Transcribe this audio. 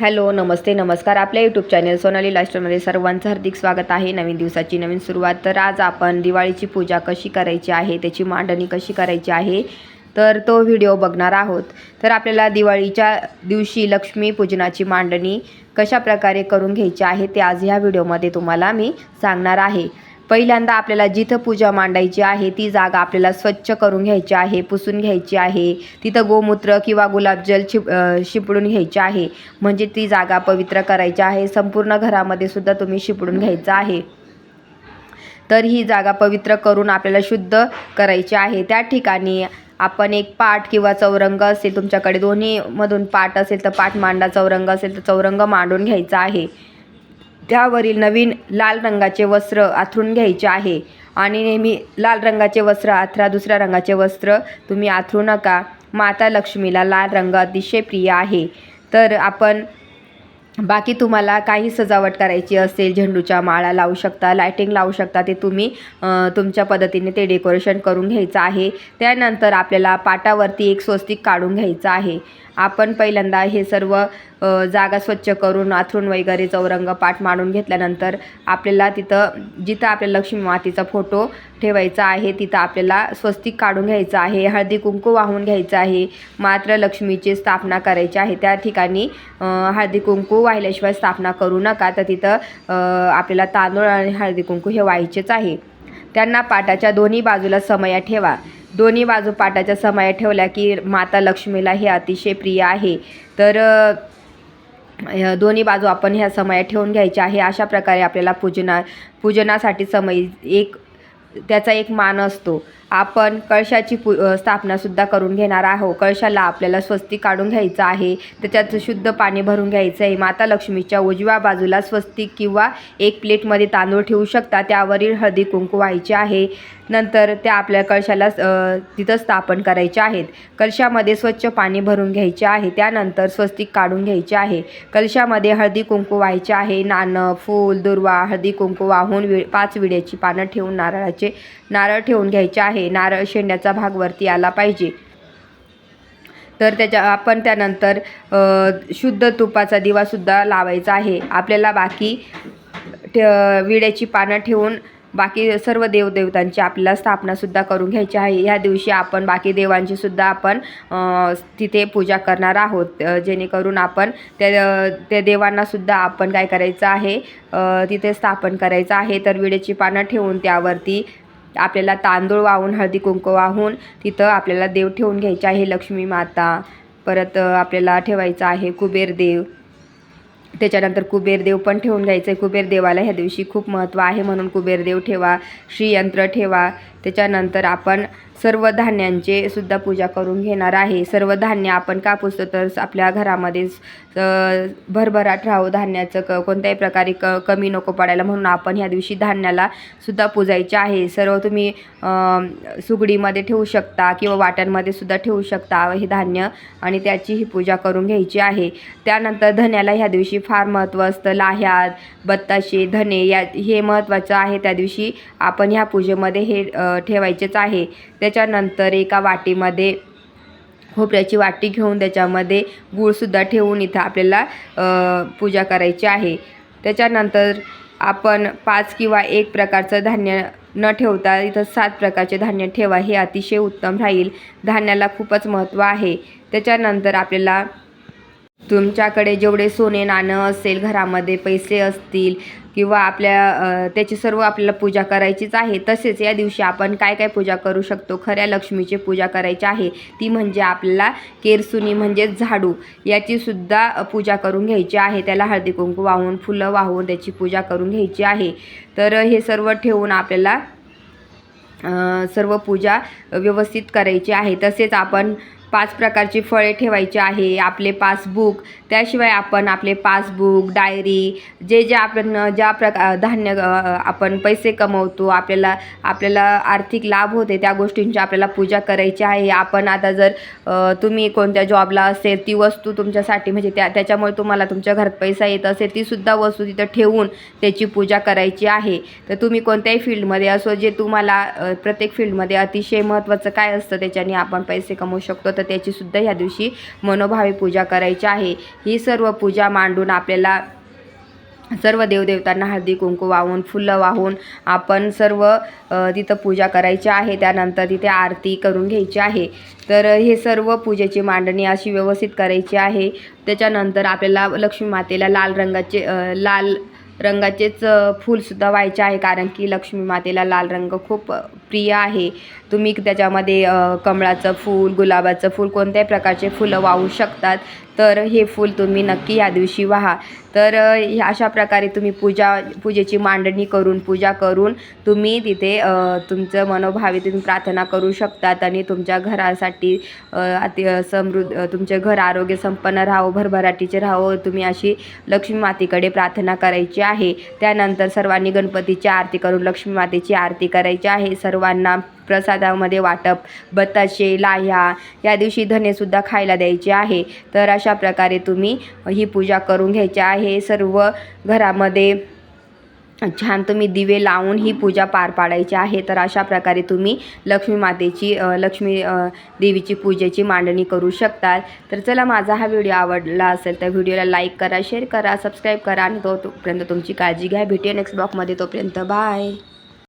Hello नमस्ते नमस्कार. आपल्या YouTube channel Sonali लास्टरमध्ये सर्वांचं हार्दिक स्वागत आहे. नवीन दिवसाची नवीन सुरुवात. तर आज आपण दिवाळीची पूजा कशी करायची आहे त्याची मांडणी कशी करायची आहे तर तो व्हिडिओ बघणार आहोत. तर आपल्याला दिवाळीच्या दिवशी लक्ष्मी पूजनाची मांडणी कशा प्रकारे करून घ्यायची आहे ते आज ह्या व्हिडिओमध्ये तुम्हाला मी सांगणार आहे. पहिल्यांदा आपल्याला जिथं पूजा मांडायची आहे ती जागा आपल्याला स्वच्छ करून घ्यायची आहे पुसून घ्यायची आहे. तिथं गोमूत्र किंवा गुलाबजल शिप शिपडून घ्यायचे आहे. म्हणजे ती जागा पवित्र करायची आहे. संपूर्ण घरामध्ये सुद्धा तुम्ही शिपडून घ्यायचं आहे. तर ही जागा पवित्र करून आपल्याला शुद्ध करायची आहे. त्या ठिकाणी आपण एक पाठ किंवा चौरंग असेल तुमच्याकडे दोन्हीमधून पाठ असेल तर पाठ मांडा चौरंग असेल तर चौरंग मांडून घ्यायचा आहे. त्यावरील नवीन लाल रंगाचे वस्त्र आथरून घ्यायचे आहे. आणि नेहमी लाल रंगाचे वस्त्र आथरा दुसऱ्या रंगाचे वस्त्र तुम्ही आथरू नका. माता लक्ष्मीला लाल रंग अतिशय प्रिय आहे. तर आपण बाकी तुम्हाला काही सजावट करायची असेल झेंडूच्या माळा लावू शकता लायटिंग लावू शकता ते तुम्ही तुमच्या पद्धतीने ते डेकोरेशन करून घ्यायचं आहे. त्यानंतर आपल्याला पाटावरती एक स्वस्तिक काढून घ्यायचं आहे. आपण पहिल्यांदा हे सर्व जागा स्वच्छ करून आथरून वगैरे चौरंग पाठ मांडून घेतल्यानंतर आपल्याला तिथं जिथं आपल्या लक्ष्मी मातेचा फोटो ठेवायचा आहे तिथं आपल्याला स्वस्तिक काढून घ्यायचं आहे हळदी कुंकू वाहून घ्यायचं आहे मात्र लक्ष्मीची स्थापना करायची आहे. त्या ठिकाणी हळदी कुंकू वाहिल्याशिवाय स्थापना करू नका. तर तिथं आपल्याला तांदूळ आणि हळदी कुंकू हे व्हायचेच आहे. त्यांना पाटाच्या दोन्ही बाजूला समया ठेवा. दोन्ही बाजू पाटाच्या समाया ठेवल्या की माता लक्ष्मीला हे अतिशय प्रिय आहे. तर दोन्ही बाजू आपण ह्या समया ठेवून घ्यायच्या आहे. अशा प्रकारे आपल्याला पूजना पूजनासाठी समय एक त्याचा एक मान असतो. आपण कळशाची पू स्थापनासुद्धा करून घेणार आहोत. कळशाला आपल्याला स्वस्तिक काढून घ्यायचं आहे. त्याच्यात शुद्ध पाणी भरून घ्यायचं आहे. माता लक्ष्मीच्या उजव्या बाजूला स्वस्तिक किंवा एक प्लेटमध्ये तांदूळ ठेवू शकता. त्यावरील हळदी कुंकू व्हायचे आहे. नंतर त्या आपल्या कळशाला तिथं स्थापन करायचे आहेत. कलशामध्ये स्वच्छ पाणी भरून घ्यायचे आहे. त्यानंतर स्वस्तिक काढून घ्यायचे आहे. कलशामध्ये हळदी कुंकू व्हायचे आहे. नाणं फूल दुर्वा हळदी कुंकू वाहून वि पाच विड्याची पानं ठेवून नारळाचे नारळ ठेवून घ्यायचे आहे. नारळ शेंड्याचा भाग वरती आला पाहिजे. तर त्याच्या आपण त्यानंतर शुद्ध तुपाचा दिवासुद्धा लावायचा आहे. आपल्याला बाकी ठ विड्याची पानं ठेवून बाकी सर्व देवदेवतांची आपल्याला स्थापनासुद्धा करून घ्यायची आहे. ह्या दिवशी आपण बाकी देवांचीसुद्धा आपण तिथे पूजा करणार आहोत. जेणेकरून आपण त्या त्या देवांनासुद्धा आपण काय करायचं आहे तिथे स्थापन करायचं आहे. तर विड्याची पानं ठेवून त्यावरती आपल्याला तांदूळ वाहून हळदी कुंकू वाहून तिथं आपल्याला देव ठेवून घ्यायचे आहे लक्ष्मी माता. परत आपल्याला ठेवायचं आहे कुबेर देव. त्याच्यानंतर कुबेरदेव पण ठेवून घ्यायचं आहे कुबेरदेवाला ह्या दिवशी खूप महत्त्व आहे म्हणून कुबेरदेव ठेवा श्रीयंत्र ठेवा. त्याच्यानंतर आपण सर्व धान्यांचे सुद्धा पूजा करून घेणार आहे. सर्व धान्य आपण का तर आपल्या घरामध्ये भरभराट राहू धान्याचं क कोणत्याही प्रकारे क कमी नको पडायला म्हणून आपण ह्या दिवशी धान्याला सुद्धा पूजायचे आहे. सर्व तुम्ही सुगडीमध्ये ठेवू शकता किंवा वाट्यांमध्ये सुद्धा ठेवू शकता हे धान्य आणि त्याची ही पूजा करून घ्यायची आहे. त्यानंतर धन्याला ह्या दिवशी फार महत्त्व असतं. लाह्यात बत्ताशे धने या हे महत्त्वाचं आहे. त्या दिवशी आपण ह्या पूजेमध्ये हे ठेवायचेच आहे. त्याच्यानंतर एका वाटीमध्ये खोबऱ्याची वाटी घेऊन त्याच्यामध्ये गूळसुद्धा ठेवून इथं आपल्याला पूजा करायची आहे. त्याच्यानंतर आपण पाच किंवा एक प्रकारचं धान्य न ठेवता इथं सात प्रकारचे धान्य ठेवा हे अतिशय उत्तम राहील. धान्याला खूपच महत्त्व आहे. त्याच्यानंतर आपल्याला तुमच्याकडे जेवढे सोने नाणं असेल घरामध्ये पैसे असतील किंवा आपल्या त्याची सर्व आपल्याला पूजा करायचीच आहे तसेच या दिवशी आपण काय काय पूजा करू शकतो? खऱ्या लक्ष्मीची पूजा करायची आहे. ती म्हणजे आपल्याला केरसुनी म्हणजेच झाडू. याची सुद्धा पूजा करून घ्यायची आहे. त्याला हळदी कुंकू वाहून फुलं वाहून त्याची पूजा करून घ्यायची आहे. तर हे सर्व ठेवून आपल्याला सर्व पूजा व्यवस्थित करायची आहे. तसेच आपण पाच प्रकारची फळे ठेवायची आहे. आपले पासबुक त्याशिवाय आपण आपले पासबुक डायरी जे जे आपण ज्या प्रका धान्य आपण पैसे कमवतो आपल्याला आपल्याला आर्थिक लाभ होते त्या गोष्टींची आपल्याला पूजा करायची आहे. आपण आता जर तुम्ही कोणत्या जॉबला असेल ती वस्तू तुमच्यासाठी म्हणजे त्या त्याच्यामुळे तुम्हाला तुमच्या घरात पैसा येत असेल तीसुद्धा वस्तू तिथं ठेवून त्याची पूजा करायची आहे. तर तुम्ही कोणत्याही फील्डमध्ये असो जे तुम्हाला प्रत्येक फील्डमध्ये अतिशय महत्त्वाचं काय असतं त्याच्याने आपण पैसे कमवू शकतो. तर त्याचीसुद्धा ह्या दिवशी मनोभावे पूजा करायची आहे. ही सर्व पूजा मांडून आपल्याला सर्व देवदेवतांना हळदी कुंकू वाहून फुलं वाहून आपण सर्व तिथं पूजा करायची आहे. त्यानंतर तिथे आरती करून घ्यायची आहे. तर हे सर्व पूजेची मांडणी अशी व्यवस्थित करायची आहे. त्याच्यानंतर आपल्याला लक्ष्मी मातेला लाल रंगाचे लाल रंगाचेच फूलसुद्धा व्हायचे आहे. कारण की लक्ष्मी मातेला लाल रंग खूप प्रिय आहे. तुम्ही त्याच्यामध्ये कमळाचं फूल गुलाबाचं फूल कोणत्याही प्रकारचे फुलं वाहू शकतात. तर हे फूल तुम्ही नक्की या दिवशी वाहा. तर ह्या अशा प्रकारे तुम्ही पूजा पूजेची मांडणी करून पूजा करून तुम्ही तिथे तुमचं मनोभावे तुम्ही प्रार्थना करू शकतात आणि तुमच्या घरासाठी अति समृद्ध तुमचे घर आरोग्य संपन्न राहो भरभराटीचे राहो तुम्ही अशी लक्ष्मी मातेकडे प्रार्थना करायची आहे. त्यानंतर सर्वांनी गणपतीची आरती करून लक्ष्मी मातेची आरती करायची आहे. सर्वांना प्रसादामध्ये वाटप बताशे लाह्या या दिवशी धनेसुद्धा खायला द्यायचे आहे. तर अशा प्रकारे तुम्ही ही पूजा करून घ्यायची आहे. सर्व घरामध्ये छान तुम्ही दिवे लावून ही पूजा पार पाडायची आहे. तर अशा प्रकारे तुम्ही लक्ष्मी मातेची लक्ष्मी देवीची पूजेची मांडणी करू शकता तर चला माझा हा व्हिडिओ आवडला असेल तर व्हिडिओला लाईक करा शेअर करा सबस्क्राईब करा आणि तो तोपर्यंत तुमची काळजी घ्या. भेटूया नेक्स्ट ब्लॉगमध्ये. तोपर्यंत बाय.